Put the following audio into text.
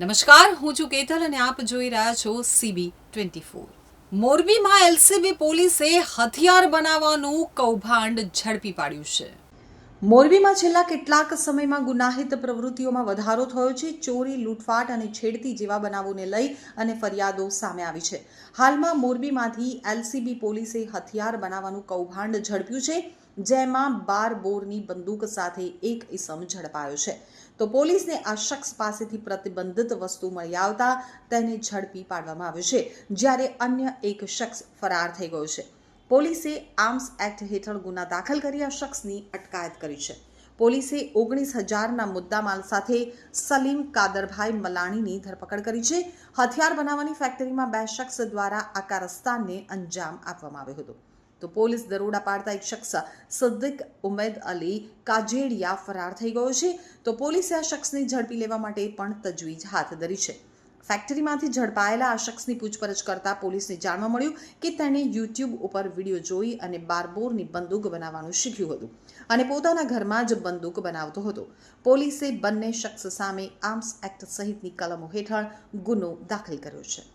નમસ્કાર, હું છું કેતલ અને આપ જોઈ રહ્યા છો સીબી ટ્વેન્ટી ફોર. મોરબીમાં એલસીબી પોલીસે હથિયાર બનાવવાનું કૌભાંડ ઝડપી પાડ્યું છે. મોરબીમાં છેલ્લા કેટલાક સમયમાં ગુનાહિત પ્રવૃત્તિઓમાં વધારો થયો છે. ચોરી, લૂંટફાટ અને છેડતી જેવા બનાવોને લઈ અને ફરિયાદો સામે આવી છે. હાલમાં મોરબીમાંથી એલસીબી પોલીસે હથિયાર બનાવવાનું કૌભાંડ ઝડપ્યું છે, જેમાં બાર બોરની બંદૂક સાથે એક ઇસમ ઝડપાયો છે. તો પોલીસને આ શખ્સ પાસેથી પ્રતિબંધિત વસ્તુ મળી આવતા તેને ઝડપી પાડવામાં આવ્યો છે, જ્યારે અન્ય એક શખ્સ ફરાર થઈ ગયો છે. પોલીસે આર્મ્સ એક્ટ હેઠળ ગુના દાખલ કરી આ શખ્સની અટકાયત કરી છે. પોલીસે ઓગણીસ હજારના મુદ્દામાલ સાથે સલીમ કાદરભાઈ મલાણીની ધરપકડ કરી છે. હથિયાર બનાવવાની ફેક્ટરીમાં બે શખ્સ દ્વારા આ કારસ્તાનને અંજામ આપવામાં આવ્યો હતો. તો પોલીસ દરોડા પાડતા એક શખ્સ, સદ્દીક ઉમેદ અલી, કાજેડિયા ફરાર થઈ ગયો છે. તો પોલીસે આ શખ્સને ઝડપી લેવા માટે પણ તજવીજ હાથ ધરી છે. ફેક્ટરીમાંથી ઝડપાયેલા આ શખ્સની પૂછપરછ કરતા પોલીસને જાણવા મળ્યું કે તેણે યુટ્યુબ ઉપર વીડિયો જોઈ અને બારબોરની બંદૂક બનાવવાનું શીખ્યું હતું અને પોતાના ઘરમાં જ બંદૂક બનાવતો હતો. પોલીસે બંને શખ્સ સામે આર્મ્સ એક્ટ સહિતની કલમો હેઠળ ગુનો દાખલ કર્યો છે.